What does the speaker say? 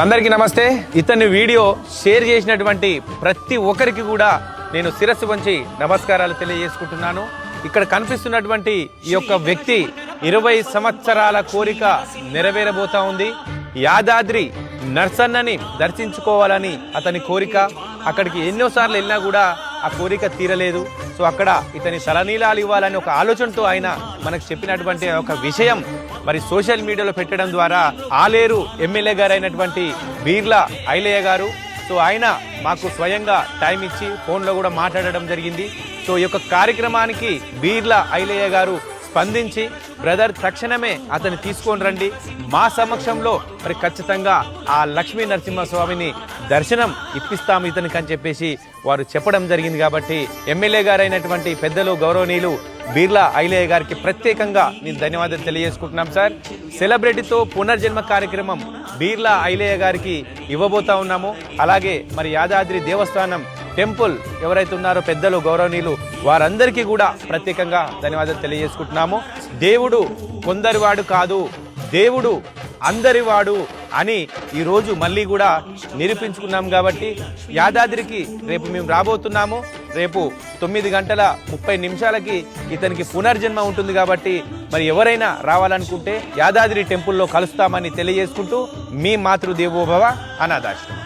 అందరికీ నమస్తే. ఇతని వీడియో షేర్ చేసినటువంటి ప్రతి ఒక్కరికి కూడా నేను శిరస్సు వంచి నమస్కారాలు తెలియజేసుకుంటున్నాను. ఇక్కడ కనిపిస్తున్నటువంటి ఈ యొక్క వ్యక్తి ఇరవై సంవత్సరాల కోరిక నెరవేరబోతా ఉంది. యాదాద్రి నర్సన్నని దర్శించుకోవాలని అతని కోరిక. అక్కడికి ఎన్నోసార్లు వెళ్ళినా కూడా ఆ కోరిక తీరలేదు. సో అక్కడ ఇతని సలనీలాలు ఇవ్వాలని ఒక ఆలోచనతో ఆయన మనకు చెప్పినటువంటి ఒక విషయం మరి సోషల్ మీడియాలో పెట్టడం ద్వారా ఆలేరు ఎమ్మెల్యే గారు అయినటువంటి బీర్ల ఐలయ్య గారు సో ఆయన మాకు స్వయంగా టైం ఇచ్చి ఫోన్లో కూడా మాట్లాడడం జరిగింది. సో ఈ యొక్క కార్యక్రమానికి బీర్ల ఐలయ్య గారు స్పందించి బ్రదర్ తక్షణమే అతన్ని తీసుకొని రండి. మా సమక్షంలో మరి ఖచ్చితంగా ఆ లక్ష్మీ నరసింహస్వామిని దర్శనం ఇప్పిస్తాము ఇతనికి అని చెప్పేసి వారు చెప్పడం జరిగింది కాబట్టి ఎమ్మెల్యే గారైనటువంటి పెద్దలు గౌరవనీయులు బీర్లా ఐలయ్య గారికి ప్రత్యేకంగా నేను ధన్యవాదాలు తెలియజేసుకుంటున్నాం సార్. సెలబ్రిటీతో పునర్జన్మ కార్యక్రమం బీర్లా ఐలయ్య గారికి ఇవ్వబోతా ఉన్నాము. అలాగే మరి యాదాద్రి దేవస్థానం టెంపుల్ ఎవరైతే ఉన్నారో పెద్దలు గౌరవనీయులు వారందరికీ కూడా ప్రత్యేకంగా ధన్యవాదాలు తెలియజేసుకుంటున్నాము. దేవుడు కొందరివాడు కాదు దేవుడు అందరివాడు అని ఈరోజు మళ్ళీ కూడా నిరూపించుకున్నాం కాబట్టి యాదాద్రికి రేపు మేము రాబోతున్నాము. రేపు తొమ్మిది గంటల ముప్పై నిమిషాలకి ఇతనికి పునర్జన్మ ఉంటుంది కాబట్టి మరి ఎవరైనా రావాలనుకుంటే యాదాద్రి టెంపుల్లో కలుస్తామని తెలియజేసుకుంటూ మీ మాతృదేవోభవ అనాథాశ్రమం.